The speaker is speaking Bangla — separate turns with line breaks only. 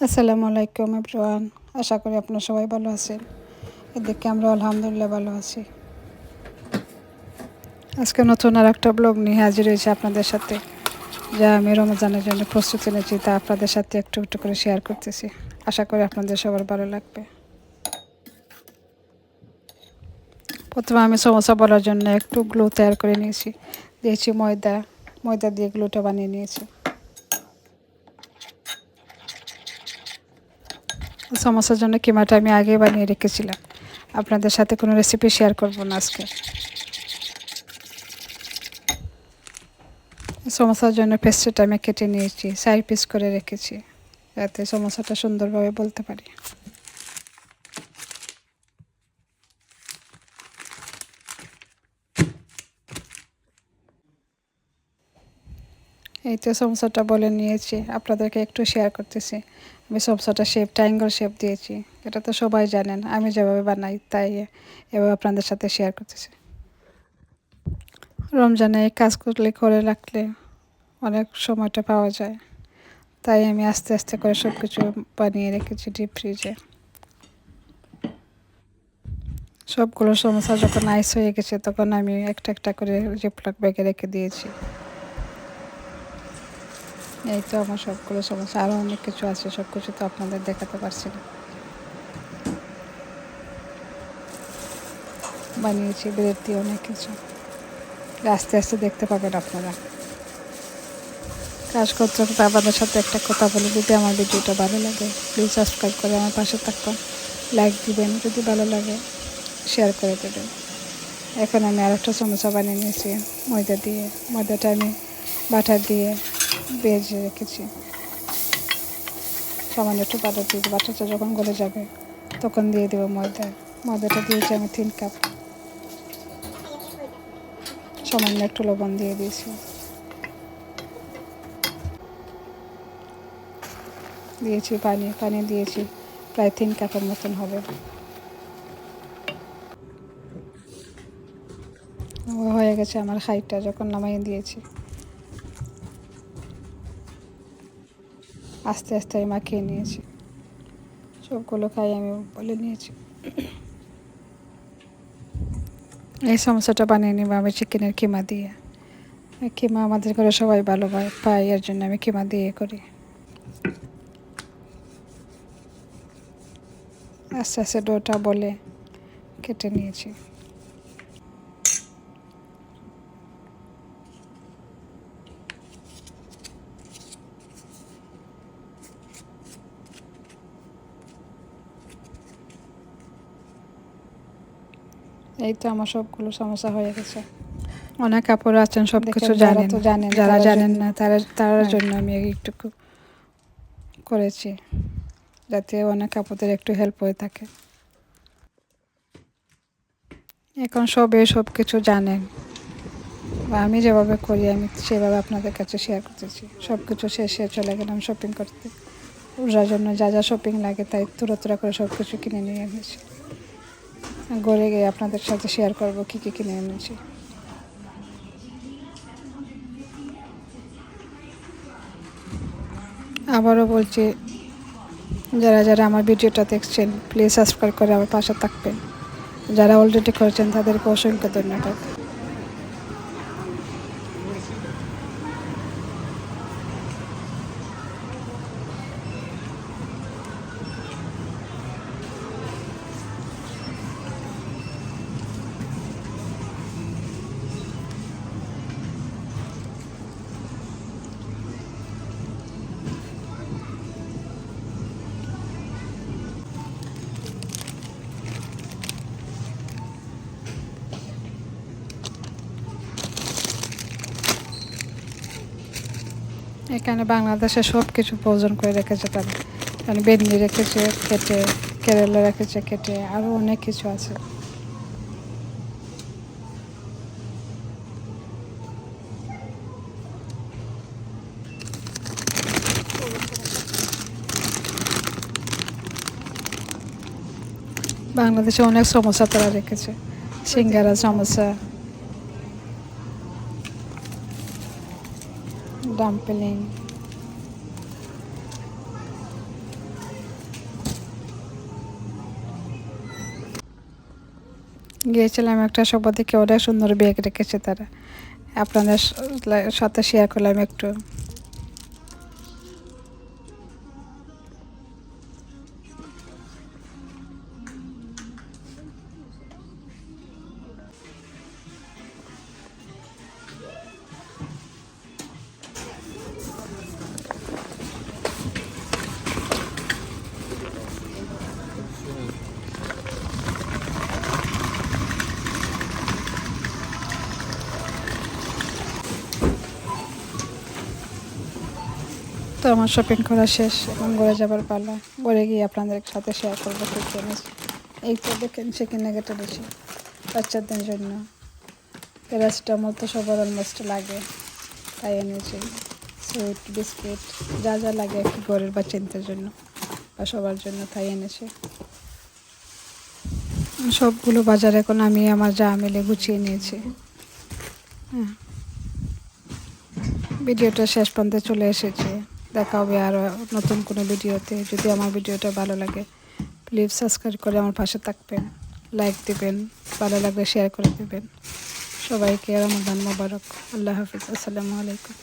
আসসালামু আলাইকুম এভরিওয়ান। আশা করি আপনারা সবাই ভালো আছেন। এদিকে আমরা আলহামদুলিল্লাহ ভালো আছি। আজকে নতুন আর একটা ব্লগ নিয়ে হাজির হয়েছে আপনাদের সাথে। যা আমি রমজানের জন্য প্রস্তুতি নিয়েছি, তা আপনাদের সাথে একটু একটু করে শেয়ার করতেছি। আশা করি আপনাদের সবার ভালো লাগবে। প্রথমে আমি সমস্যা বলার জন্য একটু গ্লু তৈরি করে নিয়েছি। দিয়েছি ময়দা। ময়দা দিয়ে গ্লুটা বানিয়ে নিয়েছি। সমস্যার জন্য কিমাটা আমি আগে বানিয়ে রেখেছিলাম। আপনাদের সাথে কোনো রেসিপি শেয়ার করব না আজকে। সমস্যার জন্য পেস্টটা আমি কেটে নিয়েছি সাইড পিস করে রেখেছি, যাতে সমস্যাটা সুন্দরভাবে বলতে পারি। এই তো সমস্যাটা বলে নিয়েছি, আপনাদেরকে একটু শেয়ার করতেছি। আমি সমস্যাটা শেপ ট্রাইঙ্গল শেপ দিয়েছি, এটা তো সবাই জানেন, আমি যেভাবে বানাই তাই এভাবে আপনাদের সাথে শেয়ার করতেছি। রমজানে এই কাজ করলে, করে রাখলে অনেক সময়টা পাওয়া যায়। তাই আমি আস্তে আস্তে করে সব কিছু বানিয়ে রেখেছি ডিপ ফ্রিজে সবগুলো সমস্যা যখন আইস হয়ে গেছে, তখন আমি একটা একটা করে জিপলক ব্যাগে রেখে দিয়েছি। এই তো আমার সবগুলো সমস্যা। আরও অনেক কিছু আছে সব কিছু তো আপনাদের দেখাতে পারছি না। বানিয়েছি ব্রেড দিয়ে অনেক কিছু। আস্তে আস্তে দেখতে পাবেন আপনারা। কাজ করতে করতে আপনাদের সাথে একটা কথা বলি, যদি আমার ভিডিওটা ভালো লাগে প্লিজ সাবস্ক্রাইব করে আমার পাশে থাকবেন লাইক দিবেন, যদি ভালো লাগে শেয়ার করে দেবেন। এখন আমি আরেকটা সমস্যা বানিয়ে নিয়েছি, ময়দা দিয়ে, ময়দাটা আমি বাটার দিয়ে ভেজে রেখেছি। সামান্য একটু বাটার দিয়ে বাটারটা যখন গলে যাবে, তখন দিয়ে দেবো ময়দা। ময়দাটা দিয়েছি আমি তিন কাপ। সামান্য একটু লবণ দিয়ে দিয়েছি। দিয়েছি পানি। পানি দিয়েছি। প্রায় তিন কাপের মতন হবে। হয়ে গেছে আমার হাইটটা যখন নামাই দিয়েছি। আস্তে আস্তে আমি মাখিয়ে নিয়েছি। সবগুলো খাই আমি বলে নিয়েছি। এই সমস্যাটা বানিয়ে নিব আমি চিকেনের কিমা দিয়ে। কিমা আমাদের ঘরে সবাই ভালো পায়, এর জন্য আমি কিমা দিয়ে করি। আস্তে আস্তে ডোটা বলে কেটে নিয়েছি। এই তো আমার সবগুলো সমস্যা হয়ে গেছে। অনেক কাপড় আছেন সব কিছু জানেন। তো জানেন যারা জানেন না তারা তার জন্য আমি একটু করেছি যাতে অনেক কাপড়দের একটু হেল্প হয়ে থাকে। এখন সবে সব কিছু জানেন। বা আমি যেভাবে করি আমি সেভাবে আপনাদের কাছে শেয়ার করতেছি। সব কিছু শেষে চলে গেলাম শপিং করতে। ওটার জন্য যা যা শপিং লাগে তাই তুরা তুরা করে সব কিছু কিনে নিয়ে এনেছি ঘরে গিয়ে আপনাদের সাথে শেয়ার করব কী কী কিনে এনেছি। আবারও বলছি, যারা যারা আমার ভিডিওটা দেখছেন প্লিজ সাবস্ক্রাইব করে আমার পাশে থাকবেন। যারা অলরেডি করেছেন, তাদেরকে অসংখ্য ধন্যবাদ। এখানে বাংলাদেশে সব কিছু প্রয়োজন করে রেখেছে তারা। মানে বেদনি রেখেছে, কেটে, কেরালা রেখেছে, কেটে আরও অনেক কিছু আছে। বাংলাদেশে অনেক সমস্যা তারা রেখেছে। সিঙ্গারা সমস্যা। ডাম্পলিং গিয়েছিলাম একটা সবার থেকে অনেক সুন্দর ব্যাগ রেখেছে তারা। আপনাদের সাথে শেয়ার করলাম একটু। তো আমার শপিং করা শেষ এখন ঘুরে যাবার পালা। ঘরে গিয়ে আপনাদের সাথে শেয়ার করব কি কিনেছি এই তো দেখেন সেখানে কেটে দিয়েছি বাচ্চাদের জন্য। প্যারাসিটামল তো সবার অলমোস্ট লাগে। তাই এনেছি। সুইট, বিস্কিট, যা যা লাগে আর কি ঘরের বাচ্চাদের জন্য। বা সবার জন্য তাই এনেছি। সবগুলো বাজার এখন আমি আমার যা মিলে গুছিয়ে নিয়েছি। হ্যাঁ। ভিডিওটা শেষ প্রান্তে চলে এসেছে। দেখা হবে আর নতুন কোনো ভিডিওতে। যদি আমার ভিডিওটা ভালো লাগে প্লিজ সাবস্ক্রাইব করে আমার পাশে থাকবেন। লাইক দিবেন, ভালো লাগলে শেয়ার করে দেবেন। সবাইকে রমজান মোবারক। আল্লাহ হাফিজ। আসসালামু আলাইকুম।